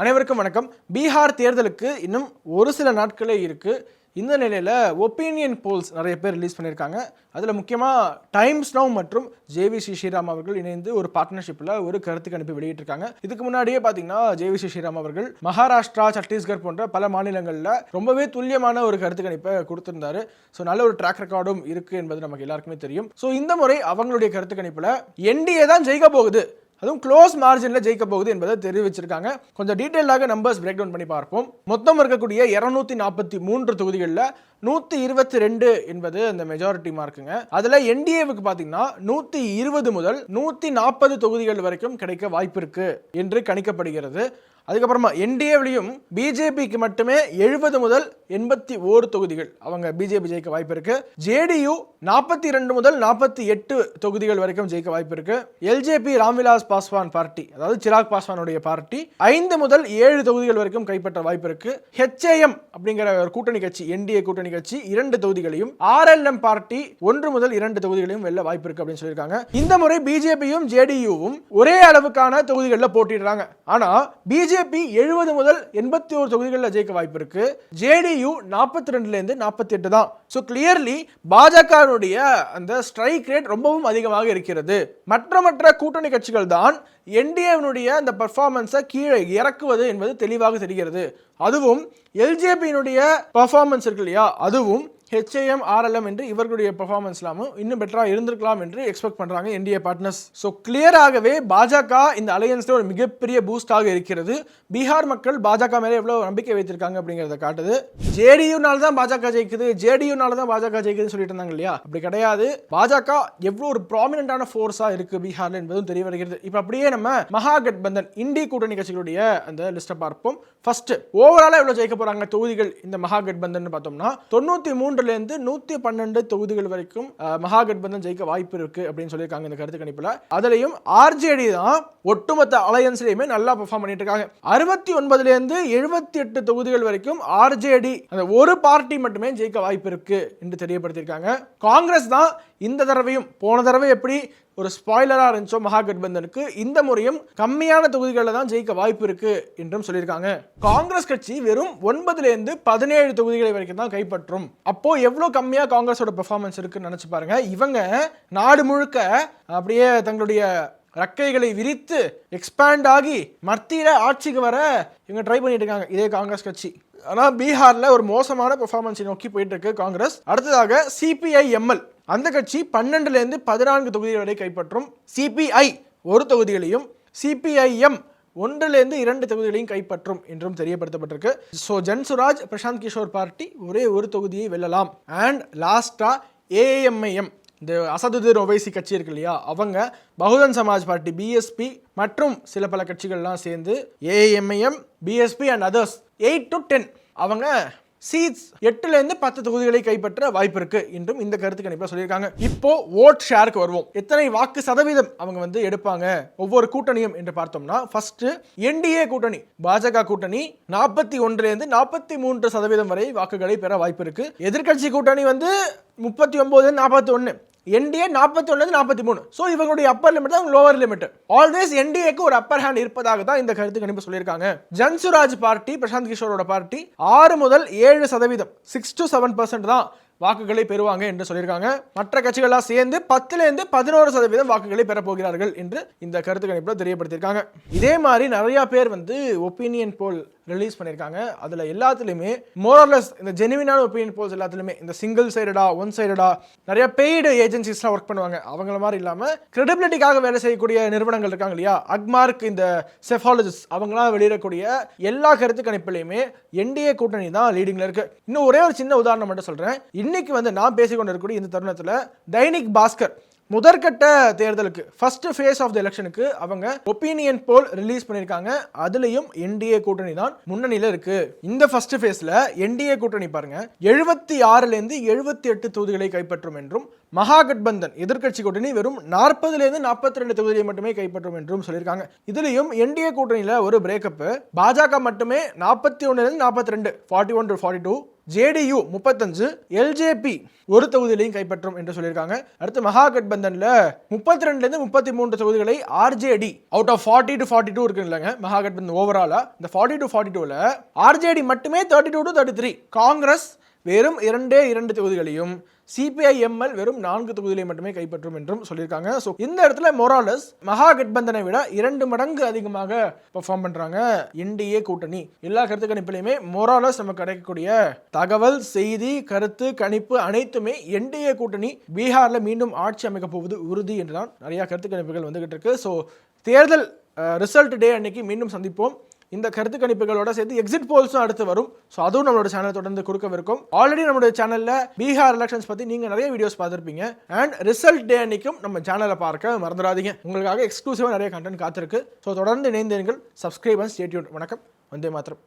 அனைவருக்கும் வணக்கம். பீகார் தேர்தலுக்கு இன்னும் ஒரு சில நாட்களே இருக்குது இந்த நிலையில் ஒப்பீனியன் போல்ஸ் நிறைய பேர் ரிலீஸ் பண்ணியிருக்காங்க. அதில் முக்கியமாக டைம்ஸ் நவ் மற்றும் ஜேவி ஸ்ரீ ஸ்ரீராம் அவர்கள் இணைந்து ஒரு பார்ட்னர்ஷிப்பில் ஒரு கருத்து கணிப்பு வெளியிட்டிருக்காங்க. இதுக்கு முன்னாடியே பார்த்தீங்கன்னா ஜேவி ஸ்ரீ ஸ்ரீராம் அவர்கள் மகாராஷ்டிரா சத்தீஸ்கர் போன்ற பல மாநிலங்களில் ரொம்பவே துல்லியமான ஒரு கருத்து கணிப்பை கொடுத்திருந்தாரு. ஸோ நல்ல ஒரு ட்ராக் ரெக்கார்டும் இருக்குது என்பது நமக்கு எல்லாருக்குமே தெரியும். ஸோ இந்த முறை அவங்களுடைய கருத்து கணிப்பில் என்டிஏ தான் ஜெயிக்க போகுது. அதுவும் க்ளோஸ் மார்ஜினில் ஜெயிக்க போகுது என்பதை தெரிவிச்சிருக்காங்க. கொஞ்சம் டீட்டெயிலாக நம்பர்ஸ் பிரேக் டவுன் பண்ணி பார்ப்போம். மொத்தம் இருக்கக்கூடிய இரநூத்தி நாற்பத்தி மூன்று தொகுதிகளில் நூற்றி இருபத்தி ரெண்டு என்பது அந்த மெஜாரிட்டி மார்க்குங்க அதில் என்டிஏவுக்கு பார்த்தீங்கன்னா நூற்றி இருபது முதல் நூற்றி நாற்பது தொகுதிகள் வரைக்கும் கிடைக்க வாய்ப்பு இருக்குது என்று கணிக்கப்படுகிறது. அதுக்கப்புறமா என்டிஏவிலையும் பிஜேபிக்கு மட்டுமே எழுபது முதல் எண்பத்தி ஓரு தொகுதிகள். அவங்க பிஜேபி ஜெயிக்க வாய்ப்பு இருக்கு. ஜேடியு நாற்பத்தி ரெண்டு முதல் நாற்பத்தி எட்டு தொகுதிகள் வரைக்கும் ஜெயிக்க வாய்ப்பு இருக்கு. எல்ஜேபி ராம்விலாஸ் பாஸ்வான் பார்ட்டி அதாவது சிராக் பாஸ்வானுடைய பார்ட்டி ஐந்து முதல் ஏழு தொகுதிகள் வரைக்கும் கைப்பற்ற வாய்ப்பு இருக்கு. ஹெச்ஏஎம் அப்படிங்கிற ஒரு கூட்டணி கட்சி என்டிஏ கூட்டணி கட்சி இரண்டு தொகுதிகளையும். ஆர்எல்எம் பார்ட்டி ஒன்று முதல் இரண்டு தொகுதிகளையும் வெல்ல வாய்ப்பு இருக்கு அப்படின்னு சொல்லியிருக்காங்க. இந்த முறை பிஜேபியும் ஜேடியுவும் ஒரே அளவுக்கான தொகுதிகளில் போட்டிடுறாங்க ஆனா பிஜேபி எழுபது முதல் எண்பத்தி ஒரு தொகுதிகளில் ஜெயிக்க வாய்ப்பு இருக்கு. ஜேடியு நாற்பத்தி ரெண்டுலேருந்து நாற்பத்தி எட்டு தான். ஸோ கிளியர்லி பாஜகனுடைய அந்த ஸ்ட்ரைக் ரேட் ரொம்பவும் அதிகமாக இருக்கிறது. மற்ற மற்ற கூட்டணி கட்சிகள் தான் என்டிஏவினுடைய அந்த பர்ஃபார்மன்ஸை கீழே இறக்குவது என்பது தெளிவாக தெரிகிறது. அதுவும் எல்ஜேபியினுடைய பர்ஃபார்மன்ஸ் இருக்கு இல்லையா? அதுவும் ஹெச்ஏஎம் ஆர்எல்எம் என்று இவர்களுடைய பெர்ஃபார்மன்ஸ்லாமும் இன்னும் பெட்டராக இருந்திருக்கலாம் என்று எக்ஸ்பெக்ட் பண்ணுறாங்க என்டிஏ பார்ட்னர்ஸ் ஸோ கிளியராகவே பாஜக இந்த அலையன்ஸில் ஒரு மிகப்பெரிய பூஸ்டாக இருக்கிறது. பீகார் மக்கள் பாஜக மேலே எவ்வளோ நம்பிக்கை வைத்திருக்காங்க அப்படிங்கிறத காட்டுது. ஜேடியூனால தான் பாஜக ஜெயிக்குது. ஜேடியூனால தான் பாஜக ஜெயிக்குதுன்னு சொல்லிட்டு இருந்தாங்க இல்லையா? அப்படி கிடையாது. பாஜக எவ்வளோ ஒரு ப்ராமினண்டான ஃபோர்ஸாக இருக்குது பீகாரில் என்பதும் தெரிய வருகிறது. இப்போ அப்படியே நம்ம மகாகட்பந்தன் இந்தி கூட்டணி கட்சிகளுடைய அந்த லிஸ்ட்டை பார்ப்போம். ஃபர்ஸ்ட் ஓவராலாக எவ்வளோ ஜெயிக்க போகிறாங்க தொகுதிகள் இந்த மகாகட்பந்தன் பார்த்தோம்னா தொண்ணூற்றி மூன்று மூன்றுலேருந்து நூற்றி பன்னெண்டு தொகுதிகள் வரைக்கும் மகாகட்பந்தன் ஜெயிக்க வாய்ப்பு இருக்கு அப்படின்னு சொல்லியிருக்காங்க இந்த கருத்து கணிப்பில். அதுலேயும் ஆர்ஜேடி தான் ஒட்டுமொத்த அலையன்ஸ்லையுமே நல்லா பெர்ஃபார்ம் பண்ணிட்டு இருக்காங்க அறுபத்தி ஒன்பதுலேருந்து எழுபத்தி எட்டு தொகுதிகள் வரைக்கும் ஆர்ஜேடி அந்த ஒரு பார்ட்டி மட்டுமே ஜெயிக்க வாய்ப்பு இருக்கு என்று தெரியப்படுத்தியிருக்காங்க. காங்கிரஸ் தான் இந்த தடவையும் போன தடவை எப்படி ஒரு ஸ்பாய்லராக இருந்துச்சோ மகாகட்பந்தனுக்கு இந்த முறையும் கம்மியான தொகுதிகளில் தான் ஜெயிக்க வாய்ப்பு இருக்கு என்றும் சொல்லியிருக்காங்க. காங்கிரஸ் கட்சி வெறும் ஒன்பதுலேருந்து பதினேழு தொகுதிகளை வரைக்கும் தான் கைப்பற்றும். அப்போ எவ்வளோ கம்மியாக காங்கிரஸோட பெர்ஃபார்மன்ஸ் இருக்குன்னு நினச்சி பாருங்க. இவங்க நாடு முழுக்க அப்படியே தங்களுடைய ரக்கைகளை விரித்து எக்ஸ்பேண்ட் ஆகி மத்தியில் ஆட்சிக்கு வர இவங்க ட்ரை பண்ணிட்டு இருக்காங்க. இதே காங்கிரஸ் கட்சி. ஆனால் பீகாரில் ஒரு மோசமான பெர்ஃபார்மன்ஸை நோக்கி போயிட்டு இருக்கு காங்கிரஸ். அடுத்ததாக சிபிஐ எம்எல் அந்த கட்சி பன்னெண்டுலேருந்து பதினான்கு தொகுதிகள் வரை கைப்பற்றும் சிபிஐ ஒரு தொகுதிகளையும் சிபிஐஎம் ஒன்றிலிருந்து இரண்டு தொகுதிகளையும் கைப்பற்றும் என்றும் தெரியப்படுத்தப்பட்டிருக்கு. ஸோ ஜன்சுராஜ் பிரசாந்த் கிஷோர் பார்ட்டி ஒரே ஒரு தொகுதியை வெல்லலாம். அண்ட் லாஸ்டா ஏஎம்ஐஎம் இந்த அசதுதீர் ஒவைசி கட்சி இருக்கு இல்லையா அவங்க பகுஜன் சமாஜ் பார்ட்டி பிஎஸ்பி மற்றும் சில பல கட்சிகள்லாம் சேர்ந்து A I M I M B S P and others eight to ten அவங்க சீட்ஸ் எட்டுலேருந்து பத்து தொகுதிகளை கைப்பற்ற வாய்ப்பு இருக்கு என்றும் இந்த கருத்து கணிப்பாக சொல்லியிருக்காங்க. இப்போ ஓட் ஷேருக்கு வருவோம். எத்தனை வாக்கு சதவீதம் அவங்க வந்து எடுப்பாங்க ஒவ்வொரு கூட்டணியும் என்று பார்த்தோம்னா ஃபர்ஸ்ட் என்டிஏ கூட்டணி பாஜக கூட்டணி நாற்பத்தி ஒன்றுலேருந்து நாற்பத்தி மூன்று சதவீதம் வரை வாக்குகளை பெற வாய்ப்பு இருக்கு. எதிர்க்கட்சி கூட்டணி வந்து முப்பத்தி ஒம்பது நாற்பத்தி ஒன்று என்டிஏ நாற்பத்தி ஒன்று நாற்பத்தி மூணு. ஸோ இவங்களுடைய அப்பர் லிமிட் தான் லோவர் லிமிட் ஆல்வேஸ் என்டிஏக்கு ஒரு அப்பர் ஹேண்ட் இருப்பதாக தான் இந்த கருத்து கணிப்பு சொல்லியிருக்காங்க. ஜன்சுராஜ் பார்ட்டி பிரசாந்த் கிஷோரோட பார்ட்டி ஆறு முதல் ஏழு சதவீதம் சிக்ஸ் டு செவன் பர்சன்ட் தான் வாக்குகளை பெறுவாங்க என்று சொல்லியிருக்காங்க. மற்ற கட்சிகளாக சேர்ந்து பத்துலேருந்து பதினோரு சதவீதம் வாக்குகளை பெறப்போகிறார்கள் என்று இந்த கருத்து கணிப்பில் தெரியப்படுத்தியிருக்காங்க. இதே மாதிரி நிறையா பேர் வந்து ஒப்பீனியன் போல் ரிலீஸ் பண்ணியிருக்காங்க. அதில் எல்லாத்துலேயுமே மோரலஸ் இந்த ஜெனுவினான ஒப்பீனியன் போல்ஸ் எல்லாத்துலேயுமே இந்த சிங்கிள் சைடடா ஒன் சைடடா நிறைய பெய்டு ஏஜென்சிஸ்லாம் ஒர்க் பண்ணுவாங்க. அவங்கள மாதிரி இல்லாமல் கிரெடிபிலிட்டிக்காக வேலை செய்யக்கூடிய நிறுவனங்கள் இருக்காங்க இல்லையா? அக்மார்க் இந்த செஃபாலஜிஸ்ட் அவங்களாம் வெளியிடக்கூடிய எல்லா கருத்து கணிப்புலையுமே என்டிஏ கூட்டணி தான் லீடிங்கில் இருக்குது இன்னும் ஒரே ஒரு சின்ன உதாரணம் மட்டும் சொல்கிறேன் இன்னைக்கு வந்து நான் பேசிக்கொண்டு இருக்கக்கூடிய இந்த தருணத்தில் தைனிக் பாஸ்கர் முதற்கட்ட தேர்தலுக்கு ஃபர்ஸ்ட் ஃபேஸ் ஆஃப் த எலெக்ஷனுக்கு அவங்க ஒப்பீனியன் போல் ரிலீஸ் பண்ணியிருக்காங்க. அதுலயும் என்டிஏ கூட்டணி தான் முன்னணியில இருக்கு. இந்த ஃபர்ஸ்ட் ஃபேஸில் என்டிஏ கூட்டணி பாருங்க எழுபத்தி ஆறுல இருந்து எழுபத்தி எட்டு தொகுதிகளை கைப்பற்றும் என்றும் மகாகட்பந்தன் எதிர்க்கட்சி கூட்டணி வெறும் நாற்பதுலேருந்து நாற்பத்தி ரெண்டு தொகுதியை மட்டுமே கைப்பற்றும் என்றும் சொல்லியிருக்காங்க. இதுலேயும் என்டிஏ கூட்டணியில் ஒரு பிரேக்கப் பாஜக மட்டுமே நாற்பத்தி ஒன்றுலேருந்து நாற்பத்தி ரெண்டு forty one to forty two J D U முப்பத்தஞ்சு எல்ஜேபி ஒரு தொகுதியிலையும் கைப்பற்றும் என்று சொல்லியிருக்காங்க. அடுத்து மகாகட்பந்தன்ல முப்பத்தி ரெண்டுலேருந்து முப்பத்தி மூன்று தொகுதிகளை R J D out of forty to forty two இருக்கு இல்லைங்க மகாகட்பந்தன் ஓவராலா இந்த ஃபார்ட்டி டு ஃபார்ட்டி டூவில் ஆர்ஜேடி மட்டுமே thirty two to thirty three Congress வெறும் இரண்டே இரண்டு தொகுதிகளையும் சிபிஐஎம்எல் வெறும் நான்கு தொகுதிகளை மட்டுமே கைப்பற்றும் என்றும் சொல்லியிருக்காங்க. ஸோ இந்த இடத்துல மொராலஸ் மகா கட்பந்தனை விட இரண்டு மடங்கு அதிகமாக பெர்ஃபார்ம் பண்ணுறாங்க என்டிஏ கூட்டணி. எல்லா கருத்து கணிப்புலையுமே மொராலஸ் நமக்கு கிடைக்கக்கூடிய தகவல் செய்தி கருத்து கணிப்பு அனைத்துமே என்டிஏ கூட்டணி பீகாரில் மீண்டும் ஆட்சி அமைக்க போவது உறுதி என்றுதான் நிறையா கருத்து கணிப்புகள் வந்துகிட்டு இருக்கு. ஸோ தேர்தல் ரிசல்ட் டே அன்னைக்கு மீண்டும் சந்திப்போம். இந்த கருத்து கணிப்புகளோட சேர்த்து எக்ஸிட் போல்ஸும் அடுத்து வரும். ஸோ அதுவும் நம்மளோட சேனல் தொடர்ந்து கொடுக்கவிருக்கும். ஆல்ரெடி நம்மளோட சேனலில் பீகார் எலெக்ஷன்ஸ் பற்றி நீங்கள் நிறைய வீடியோஸ் பார்த்துருப்பீங்க. அண்ட் ரிசல்ட் டே அன்னைக்கும் நம்ம சேனலை பார்க்க மறந்துடாதீங்க. உங்களுக்காக எக்ஸ்க்ளூசிவாக நிறைய கண்டென்ட் காத்திருக்கு. ஸோ தொடர்ந்து இணைந்தீர்கள் சப்ஸ்கிரைபர்ஸ் ஸ்டேட்யூட் வணக்கம். வந்தே மாத்திரம்